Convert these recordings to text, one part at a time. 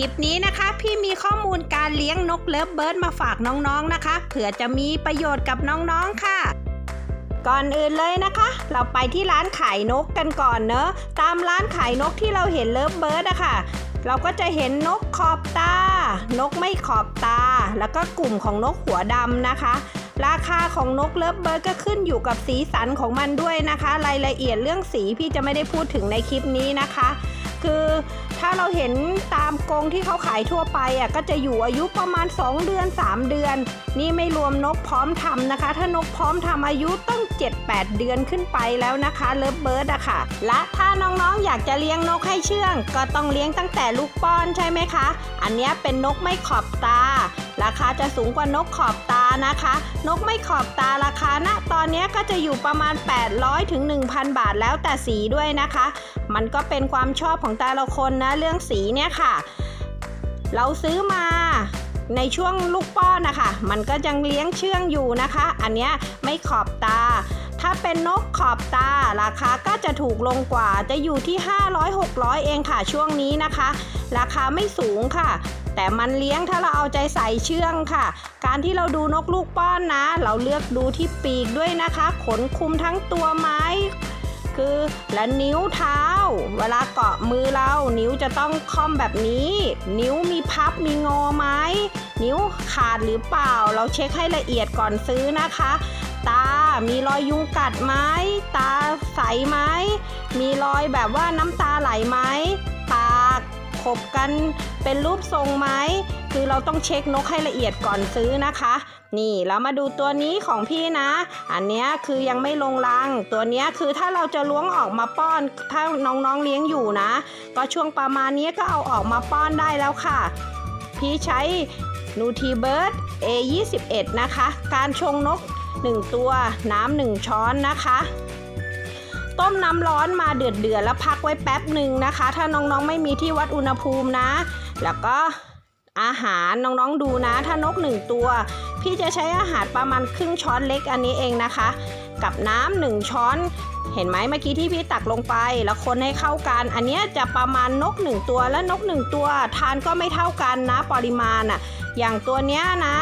ลิปนี้นะคะ พี่มีข้อมูลการเลี้ยงนกเลิฟเบิร์ดมาฝากน้องๆนะคะ เผื่อจะมีประโยชน์กับน้องๆค่ะ ก่อนอื่นเลยนะคะ เราไปที่ร้านขายนกกันก่อนเนอะตามร้านขายนกที่เราเห็นเลิฟเบิร์ดอะค่ะเราก็จะเห็นนกขอบตา นกไม่ขอบตา แล้วก็กลุ่มของนกหัวดำนะคะ ราคาของนกเลิฟเบิร์ดก็ขึ้นอยู่กับสีสันของมันด้วยนะคะ รายละเอียดเรื่องสีพี่จะไม่ได้พูดถึงในคลิปนี้นะคะ คือถ้าเราเห็นตามกรงที่เขาขายทั่วไปอะก็จะอยู่อายุประมาณ 2 เดือน 3 เดือน นี่ไม่รวมนกพร้อมทำนะคะ ถ้านกพร้อมทำอายุต้อง 7-8 เดือนขึ้นไปแล้วนะคะเลิฟเบิร์ดอะค่ะ และถ้าน้องๆอยากจะเลี้ยงนกให้เชื่อง ก็ต้องเลี้ยงตั้งแต่ลูกป้อนใช่ไหมคะ อันนี้เป็นนกไม่ขอบตา ราคาจะสูงกว่านกขอบตา นะคะ นกไม่ขอบตาราคาณตอนนี้ก็จะอยู่ประมาณ 800ถึง1,000 บาทแล้วแต่สีด้วยนะคะ มันก็เป็นความชอบของแต่ละคนนะเรื่องสีเนี่ยค่ะ เราซื้อมาในช่วงลูกป้อนนะคะ มันก็ยังเลี้ยงเชื่องอยู่นะคะ อันนี้ไม่ขอบตา ถ้าเป็นนกขอบตาราคาก็จะถูกลงกว่า จะอยู่ที่ 500-600 เองค่ะช่วงนี้นะคะ ราคาไม่สูงค่ะ แต่มันเลี้ยงถ้าเราเอาใจใส่เชื่องค่ะ การที่เราดูนกลูกป้อนนะ เราเลือกดูที่ปีกด้วยนะคะ ขนคุมทั้งตัวไหม้คือและนิ้วเท้า เวลาเกาะมือเรานิ้วจะต้องค่อมแบบนี้ นิ้วมีพับมีงอไหมนิ้วขาดหรือเปล่า เราเช็คให้ละเอียดก่อนซื้อนะคะ ตา มีรอยยุงกัดไหมตาใสไหมมีรอยแบบว่าน้ำตาไหลไหมปา ขบกันเป็นรูปทรงไหมคือเราต้องเช็คนกให้ละเอียดก่อนซื้อนะคะ นี่แล้วมาดูตัวนี้ของพี่นะ อันเนี้ยคือยังไม่ลงรัง ตัวเนี้ยคือถ้าเราจะล้วงออกมาป้อน ถ้าน้องๆเลี้ยงอยู่นะ ก็ช่วงประมาณนี้ก็เอาออกมาป้อนได้แล้วค่ะ พี่ใช้ n u t r i b i r d A21 นะคะ การชงนก 1 ตัวน้ำ1ช้อนนะคะ ต้มน้ำร้อนมาเดือดเดือดแล้วพักไว้แป๊บหนึ่งนะคะ ถ้าน้องๆไม่มีที่วัดอุณหภูมินะ แล้วก็อาหารน้องๆดูนะ ถ้านก1ตัว พี่จะใช้อาหารประมาณครึ่งช้อนเล็กอันนี้เองนะคะ กับน้ำหนึ่งช้อนเห็นไหมเมื่อกี้ที่พี่ตักลงไปแล้วคนให้เข้ากัน อันเนี้ยจะประมาณนก 1 ตัวและนก 1 ตัว ทานก็ไม่เท่ากันนะปริมาณอะอย่างตัวเนี้ยนะ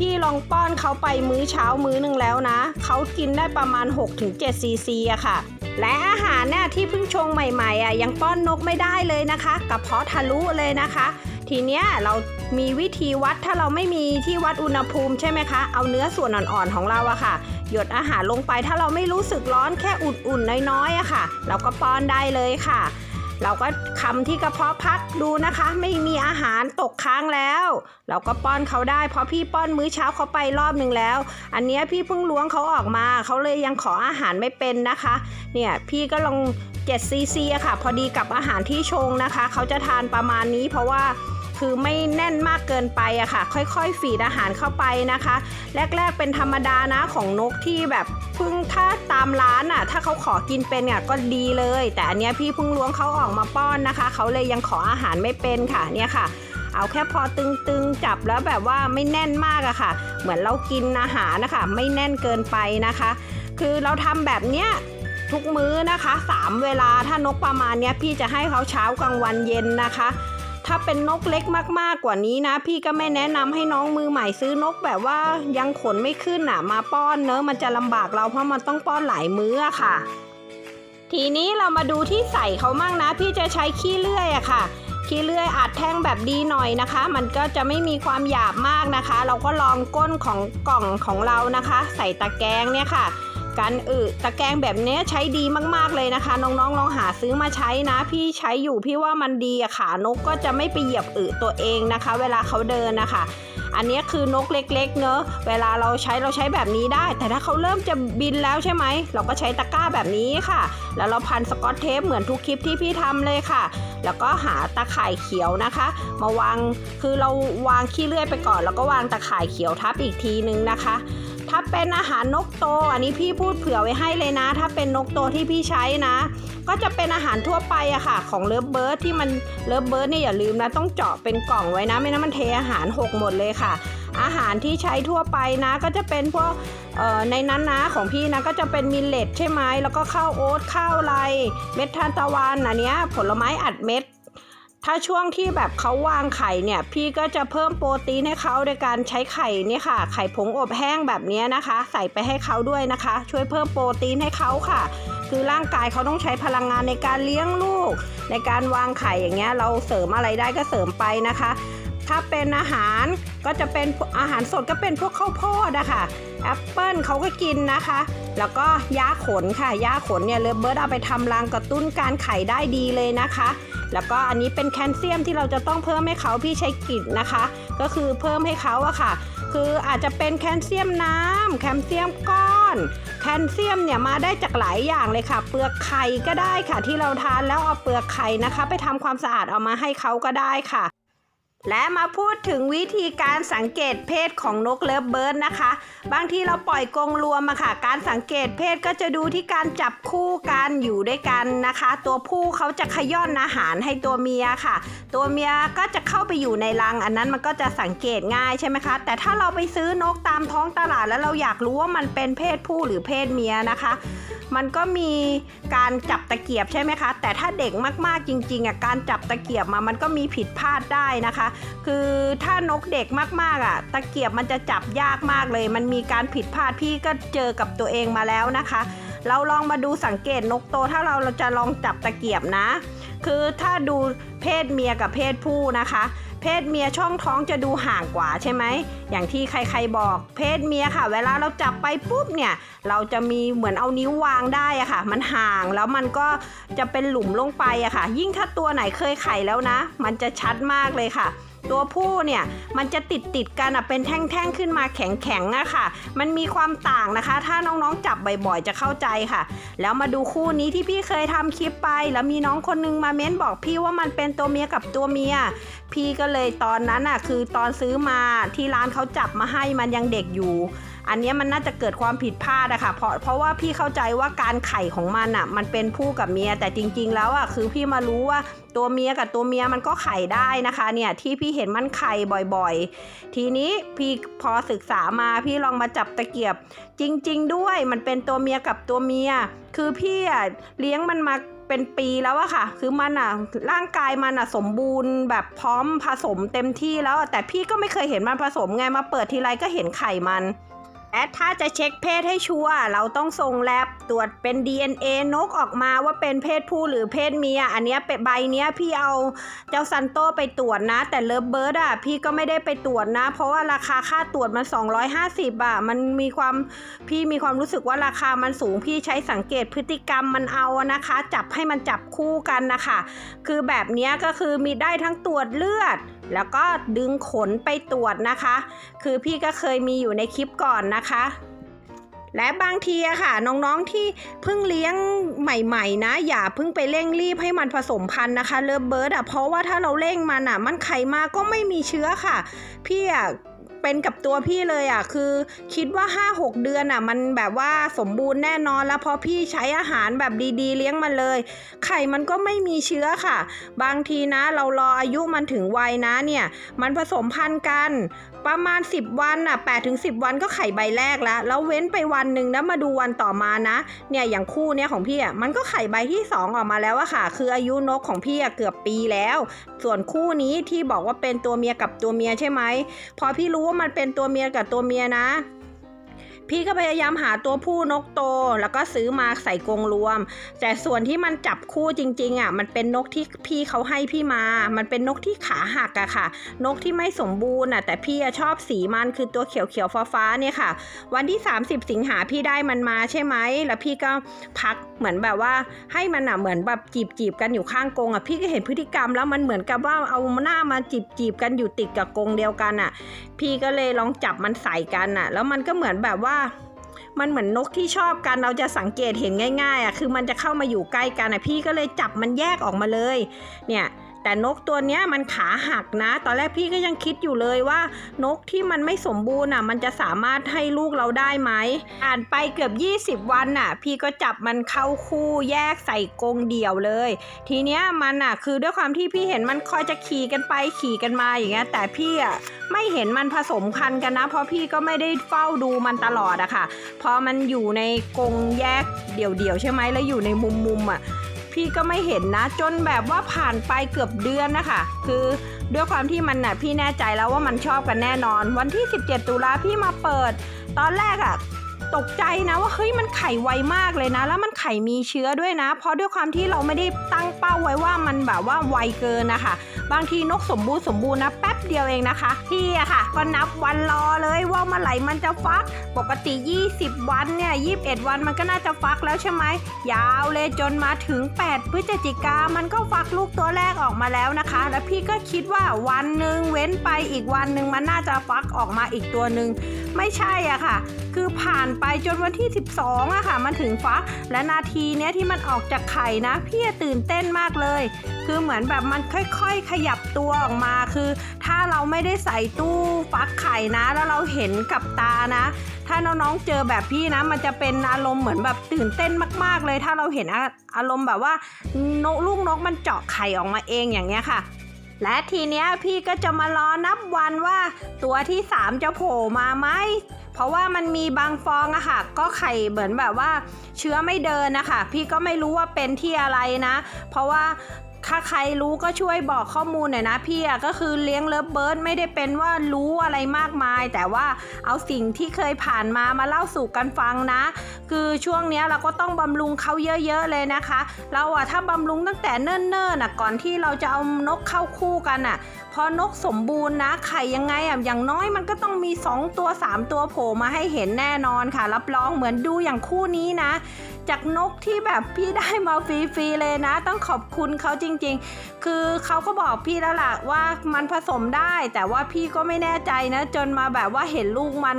พี่ลองป้อนเขาไปมื้อเช้ามื้อหนึ่งแล้วนะ เขากินได้ประมาณ 6-7ซีซีอะค่ะ และอาหารเนี่ยที่เพิ่งชงใหม่ๆอะยังป้อนนกไม่ได้เลยนะคะกระเพาะทะลุเลยนะคะ ทีเนี้ยเรามีวิธีวัดถ้าเราไม่มีที่วัดอุณหภูมิใช่ไหมคะ เอาเนื้อส่วนอ่อนๆของเราอะค่ะ หยดอาหารลงไปถ้าเราไม่รู้สึกร้อนแค่อุ่นๆน้อยๆอะค่ะ เราก็ป้อนได้เลยค่ะ เราก็คำที่กระเพาะพักดูนะคะ ไม่มีอาหารตกค้างแล้ว เราก็ป้อนเขาได้เพราะพี่ป้อนมื้อเช้าเขาไปรอบหนึ่งแล้ว อันนี้พี่เพิ่งล้วงเขาออกมาเขาเลยยังขออาหารไม่เป็นนะคะ เนี่ยพี่ก็ลอง7ซีซีอะค่ะ พอดีกับอาหารที่ชงนะคะ เขาจะทานประมาณนี้เพราะว่า คือไม่แน่นมากเกินไปอะค่ะ ค่อยๆ ฝีดอาหารเข้าไปนะคะ แรกๆเป็นธรรมดานะของนกที่แบบเพิ่งถ้าตามร้านอะถ้าเขาขอกินเป็นเนี่ยก็ดีเลย แต่อันเนี้ยพี่เพิ่งล้วงเขาออกมาป้อนนะคะ เขาเลยยังขออาหารไม่เป็นค่ะเนี่ยค่ะเอาแค่พอตึงๆจับแล้วแบบว่าไม่แน่นมากอะค่ะ เหมือนเรากินอาหารนะคะ ไม่แน่นเกินไปนะคะ คือเราทำแบบเนี้ยทุกมื้อนะคะสามเวลาถ้านกประมาณเนี้ยพี่จะให้เขาเช้ากลางวันเย็นนะคะ ถ้าเป็นนกเล็กมากๆกว่านี้นะ พี่ก็ไม่แนะนำให้น้องมือใหม่ซื้อนกแบบว่ายังขนไม่ขึ้นอะมาป้อนเนอะมันจะลำบากเราเพราะมันต้องป้อนหลายมื้อค่ะ ทีนี้เรามาดูที่ใส่เขามั่งนะ พี่จะใช้ขี้เลื่อยอะค่ะขี้เลื่อยอัดแท่งแบบดีหน่อยนะคะ มันก็จะไม่มีความหยาบมากนะคะ เราก็ลองก้นของกล่องของเรานะคะ ใส่ตะแกรงเนี่ยค่ะ การอึตะแกรงแบบนี้ใช้ดีมากๆเลยนะคะ น้องๆลองหาซื้อมาใช้นะ พี่ใช้อยู่พี่ว่ามันดีอะค่ะนกก็จะไม่ไปเหยียบอึตัวเองนะคะ เวลาเขาเดินนะคะอันนี้คือนกเล็กๆ เนอะเวลาเราใช้เราใช้แบบนี้ได้ แต่ถ้าเขาเริ่มจะบินแล้วใช่ไหม เราก็ใช้ตะกร้าแบบนี้ค่ะ แล้วเราพันสกอตเทปเหมือนทุกคลิปที่พี่ทำเลยค่ะ แล้วก็หาตะข่ายเขียวนะคะ มาวาง คือเราวางขี้เลื่อยไปก่อน แล้วก็วางตะข่ายเขียวทับอีกทีนึงนะคะ ถ้าเป็นอาหารนกโต อันนี้พี่พูดเผื่อไว้ให้เลยนะ ถ้าเป็นนกโตที่พี่ใช้นะ ก็จะเป็นอาหารทั่วไปอะค่ะ ของเลิฟเบิร์ดที่มันเลิฟเบิร์ดเนี่ยอย่าลืมนะ ต้องเจาะเป็นกล่องไว้นะ ไม่นั้นมันเทอาหารหกหมดเลยค่ะ อาหารที่ใช้ทั่วไปนะ ก็จะเป็นพวกในนั้นนะของพี่นะก็จะเป็นมิลเลตใช่ไหมแล้วก็ข้าวโอ๊ตข้าวไรเม็ดทานตะวันอันเนี้ยผลไม้อัดเม็ด ถ้าช่วงที่แบบเขาวางไข่เนี่ยพี่ก็จะเพิ่มโปรตีนให้เขาโดยการใช้ไข่เนี่ยค่ะ ไข่ผงอบแห้งแบบนี้นะคะ ใส่ไปให้เขาด้วยนะคะ ช่วยเพิ่มโปรตีนให้เขาค่ะ คือร่างกายเขาต้องใช้พลังงานในการเลี้ยงลูก ในการวางไข่อย่างเงี้ยเราเสริมอะไรได้ก็เสริมไปนะคะ ถ้าเป็นอาหารก็จะเป็นอาหารสดก็เป็นพวกข้าวโพดอะคะแอปเปิลเขาก็กินนะคะ แล้วก็ยาขนค่ะยาขนเนี่ยเลเบิร์ตเอาไปทำรังกระตุ้นการไข่ได้ดีเลยนะคะ แล้วก็อันนี้เป็นแคลเซียมที่เราจะต้องเพิ่มให้เขาพี่ใช้กลิ่นะคะ ก็คือเพิ่มให้เขาอะค่ะ คืออาจจะเป็นแคลเซียมน้ำแคลเซียมก้อน แคลเซียมเนี่ยมาได้จากหลายอย่างเลยค่ะ เปลือกไข่ก็ได้ค่ะ ที่เราทานแล้วเอาเปลือกไข่นะคะ ไปทำความสะอาดเอามาให้เขาก็ได้ค่ะ และมาพูดถึงวิธีการสังเกตเพศของนกเลิฟเบิร์ดนะคะ บางทีเราปล่อยกรงรวมอะค่ะ การสังเกตเพศก็จะดูที่การจับคู่กันอยู่ด้วยกันนะคะ ตัวผู้เขาจะขย้อนอาหารให้ตัวเมียค่ะ ตัวเมียก็จะเข้าไปอยู่ในรัง อันนั้นมันก็จะสังเกตง่ายใช่ไหมคะ แต่ถ้าเราไปซื้อนกตามท้องตลาดแล้วเราอยากรู้ว่ามันเป็นเพศผู้หรือเพศเมียนะคะมันก็มีการจับตะเกียบใช่ไหมคะ แต่ถ้าเด็กมากๆจริงๆอะการจับตะเกียบมามันก็มีผิดพลาดได้นะคะคือถ้านกเด็กมากๆอะ ตะเกียบมันจะจับยากมากเลย มันมีการผิดพลาดพี่ก็เจอกับตัวเองมาแล้วนะคะ เราลองมาดูสังเกตนกโต ถ้าเราเราจะลองจับตะเกียบนะ คือถ้าดูเพศเมียกับเพศผู้นะคะ เพศเมียช่องท้องจะดูห่างกว่าใช่ไหม อย่างที่ใครๆบอก เพศเมียค่ะ เวลาเราจับไปปุ๊บเนี่ย เราจะมีเหมือนเอานิ้ววางได้อะค่ะ มันห่างแล้วมันก็จะเป็นหลุมลงไปอะค่ะ ยิ่งถ้าตัวไหนเคยไข่แล้วนะ มันจะชัดมากเลยค่ะ ตัวผู้เนี่ยมันจะติดติดกันอะเป็นแท่งๆขึ้นมาแข็งๆอะค่ะ มันมีความต่างนะคะ ถ้าน้องๆจับบ่อยๆจะเข้าใจค่ะ แล้วมาดูคู่นี้ที่พี่เคยทำคลิปไป แล้วมีน้องคนนึงมาเม้นบอกพี่ว่ามันเป็นตัวเมียกับตัวเมีย พี่ก็เลยตอนนั้นอะคือตอนซื้อมาที่ร้านเขาจับมาให้มันยังเด็กอยู่ อันนี้มันน่าจะเกิดความผิดพลาดอะค่ะเพราะเพราะว่าพี่เข้าใจว่าการไข่ของมันอะมันเป็นผู้กับเมียแต่จริง ๆ แล้วอะคือพี่มารู้ว่าตัวเมียกับตัวเมียมันก็ไข่ได้นะคะเนี่ยที่พี่เห็นมันไข่บ่อยๆ ทีนี้พี่พอศึกษามาพี่ลองมาจับตะเกียบ จริง ๆ ด้วยมันเป็นตัวเมียกับตัวเมีย คือพี่อะเลี้ยงมันมาเป็นปีแล้วอะค่ะ คือมันอะร่างกายมันอะสมบูรณ์แบบพร้อมผสมเต็มที่แล้วแต่พี่ก็ไม่เคยเห็นมันผสมไงมาเปิดทีไรก็เห็นไข่มัน และถ้าจะเช็คเพศให้ชัวร์เราต้องส่งแลบตรวจเป็น DNA นกออกมาว่าเป็นเพศผู้หรือเพศเมีย อันเนี้ยใบเนี้ยพี่เอาเจ้าซันโตไปตรวจนะ แต่เลิฟเบิร์ดอะพี่ก็ไม่ได้ไปตรวจนะ เพราะว่าราคาค่าตรวจมัน 250อะมันมีความพี่มีความรู้สึกว่าราคามันสูงพี่ใช้สังเกตพฤติกรรมมันเอานะคะ จับให้มันจับคู่กันนะคะคือแบบเนี้ยก็คือมีได้ทั้งตรวจเลือด แล้วก็ดึงขนไปตรวจนะคะ คือพี่ก็เคยมีอยู่ในคลิปก่อนนะคะ และบางทีอะค่ะ น้องๆที่เพิ่งเลี้ยงใหม่ ๆ นะ อย่าเพิ่งไปเร่งรีบให้มันผสมพันธุ์นะคะเลิฟเบิร์ดอะเพราะว่าถ้าเราเร่งมันอะมันไข่มาก็ไม่มีเชื้อค่ะ พี่อะ เป็นกับตัวพี่เลยอะคือคิดว่า 5-6 เดือนอะมันแบบว่าสมบูรณ์แน่นอนแล้วเพราะพี่ใช้อาหารแบบดีๆ เลี้ยงมันเลย ไข่มันก็ไม่มีเชื้อค่ะ บางทีนะ เรารออายุมันถึงวัยนะเนี่ย มันผสมพันธุ์กัน ประมาณ 10 วันอะ8ถึง10 วันก็ไข่ใบแรกแล้ว แล้วเว้นไปวันหนึ่งแล้วมาดูวันต่อมานะ เนี่ยอย่างคู่เนี้ยของพี่อะมันก็ไข่ใบที่ 2 ออกมาแล้วอะค่ะ คืออายุนกของพี่อะเกือบปีแล้ว ส่วนคู่นี้ที่บอกว่าเป็นตัวเมียกับตัวเมียใช่ไหมพอพี่รู้ว่ามันเป็นตัวเมียกับตัวเมียนะ พี่ก็พยายามหาตัวผู้นกโต แล้วก็ซื้อมาใส่กรงรวม แต่ส่วนที่มันจับคู่จริงๆอะมันเป็นนกที่พี่เขาให้พี่มา มันเป็นนกที่ขาหักอะค่ะ นกที่ไม่สมบูรณ์อะแต่พี่ชอบสีมันคือตัวเขียวเขียวฟ้าๆเนี่ยค่ะ วันที่ 30 สิงหาพี่ได้มันมาใช่ไหมแล้วพี่ก็พักเหมือนแบบว่าให้มันอะเหมือนแบบจีบจีบๆกันอยู่ข้างกรงอะพี่ก็เห็นพฤติกรรมแล้วมันเหมือนกับว่าเอาหน้ามาจีบจีบๆกันอยู่ติดกับกรงเดียวกันอะ พี่ก็เลยลองจับมันใส่กันอะ แล้วมันก็เหมือนแบบว่ามันเหมือนนกที่ชอบกันเราจะสังเกตเห็นง่ายๆอะคือมันจะเข้ามาอยู่ใกล้กันอะพี่ก็เลยจับมันแยกออกมาเลย เนี่ย แต่นกตัวเนี้ยมันขาหักนะ ตอนแรกพี่ก็ยังคิดอยู่เลยว่า นกที่มันไม่สมบูรณ์อะ มันจะสามารถให้ลูกเราได้ไหม อ่านไปเกือบ 20 วันน่ะ พี่ก็จับมันเข้าคู่แยกใส่กรงเดี่ยวเลย ทีเนี้ยมันอะ คือด้วยความที่พี่เห็นมันคอยจะขี่กันไปขี่กันมาอย่างเงี้ย แต่พี่อะไม่เห็นมันผสมพันธุ์กันนะ เพราะพี่ก็ไม่ได้เฝ้าดูมันตลอดอะค่ะ พอมันอยู่ในกรงแยกเดี่ยวๆใช่ไหมแล้วอยู่ในมุมๆอะ พี่ก็ไม่เห็นนะ จนแบบว่าผ่านไปเกือบเดือนนะคะ คือด้วยความที่มันน่ะพี่แน่ใจแล้วว่ามันชอบกันแน่นอน วันที่ 17 ตุลาพี่มาเปิด ตอนแรกอะ ตกใจนะว่าเฮ้ยมันไข่ไวมากเลยนะ แล้วมันไข่มีเชื้อด้วยนะ เพราะด้วยความที่เราไม่ได้ตั้งเป้าไว้ว่ามันแบบว่าไวเกินนะคะบางทีนกสมบูรณ์สมบูรณ์นะแป๊บเดียวเองนะคะพี่อะค่ะ ก็นับวันรอเลยว่าเมื่อไหร่มันจะฟัก ปกติ 20 วันเนี่ย21 วันมันก็น่าจะฟักแล้วใช่ไหมยาวเลยจนมาถึง 8 พฤศจิกามันก็ฟักลูกตัวแรกออกมาแล้วนะคะ แล้วพี่ก็คิดว่าวันหนึ่งเว้นไปอีกวันหนึ่งมันน่าจะฟักออกมาอีกตัวหนึ่งไม่ใช่อะค่ะ คือผ่านไปจนวันที่ 12อะค่ะ มันถึงฟัก และนาทีเนี้ยที่มันออกจากไข่นะพี่ตื่นเต้นมากเลย คือเหมือนแบบมันค่อยๆ ขยับตัวออกมาคือ ถ้าเราไม่ได้ใส่ตู้ฟักไข่นะ แล้วเราเห็นกับตานะ ถ้าน้องๆเจอแบบพี่นะ มันจะเป็นอารมณ์เหมือนแบบตื่นเต้นมาก ๆเลย ถ้าเราเห็นอาอารมณ์แบบว่านกลูกนกมันเจาะไข่ออกมาเองอย่างเงี้ยค่ะ และทีเนี้ยพี่ก็จะมารอนับวันว่า ตัวที่3จะโผล่มาไหม เพราะว่ามันมีบางฟองอะค่ะ ก็ไข่เหมือนแบบว่า เชื้อไม่เดินนะคะพี่ก็ไม่รู้ว่าเป็นที่อะไรนะ เพราะว่าถ้าใครรู้ก็ช่วยบอกข้อมูลหน่อยนะพี่อะก็คือเลี้ยงเลิฟเบิร์ดไม่ได้เป็นว่ารู้อะไรมากมาย แต่ว่าเอาสิ่งที่เคยผ่านมามาเล่าสู่กันฟังนะ คือช่วงนี้เราก็ต้องบำรุงเขาเยอะๆเลยนะคะ เราอะถ้าบำรุงตั้งแต่เนิ่นๆน่ะก่อนที่เราจะเอานกเข้าคู่กันอะพอนกสมบูรณ์นะไข่ยังไงอะอย่างน้อยมันก็ต้องมี 2 ตัว 3 ตัวโผล่มาให้เห็นแน่นอนค่ะ รับรองเหมือนดูอย่างคู่นี้นะ จากนกที่แบบพี่ได้มาฟรีๆเลยนะ ต้องขอบคุณเขาจริง ๆ คือเขาก็บอกพี่แล้วล่ะว่ามันผสมได้ แต่ว่าพี่ก็ไม่แน่ใจนะ จนมาแบบว่าเห็นลูกมัน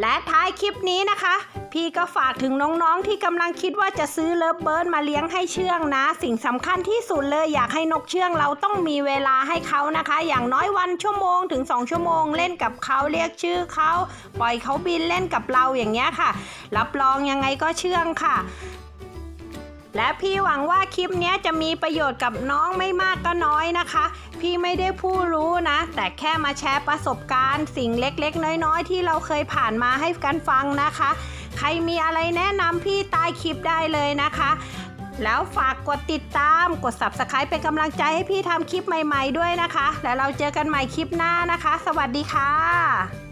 และท้ายคลิปนี้นะคะ พี่ก็ฝากถึงน้องๆที่กำลังคิดว่าจะซื้อเลิฟเบิร์ดมาเลี้ยงให้เชื่องนะ สิ่งสำคัญที่สุดเลยอยากให้นกเชื่องเราต้องมีเวลาให้เขานะคะ อย่างน้อยวันชั่วโมงถึง 2 ชั่วโมง เล่นกับเขาเรียกชื่อเขาปล่อยเขาบินเล่นกับเราอย่างเงี้ยค่ะ รับรองยังไงก็เชื่องค่ะ และพี่หวังว่าคลิปนี้จะมีประโยชน์กับน้องไม่มากก็น้อยนะคะ พี่ไม่ได้ผู้รู้นะ แต่แค่มาแชร์ประสบการณ์ สิ่งเล็กๆ น้อยๆ ที่เราเคยผ่านมาให้กันฟังนะคะ ใครมีอะไรแนะนำพี่ใต้คลิปได้เลยนะคะ แล้วฝากกดติดตาม กด subscribe เป็นกำลังใจให้พี่ทำคลิปใหม่ ๆด้วยนะคะ แล้วเราเจอกันใหม่คลิปหน้านะคะ สวัสดีค่ะ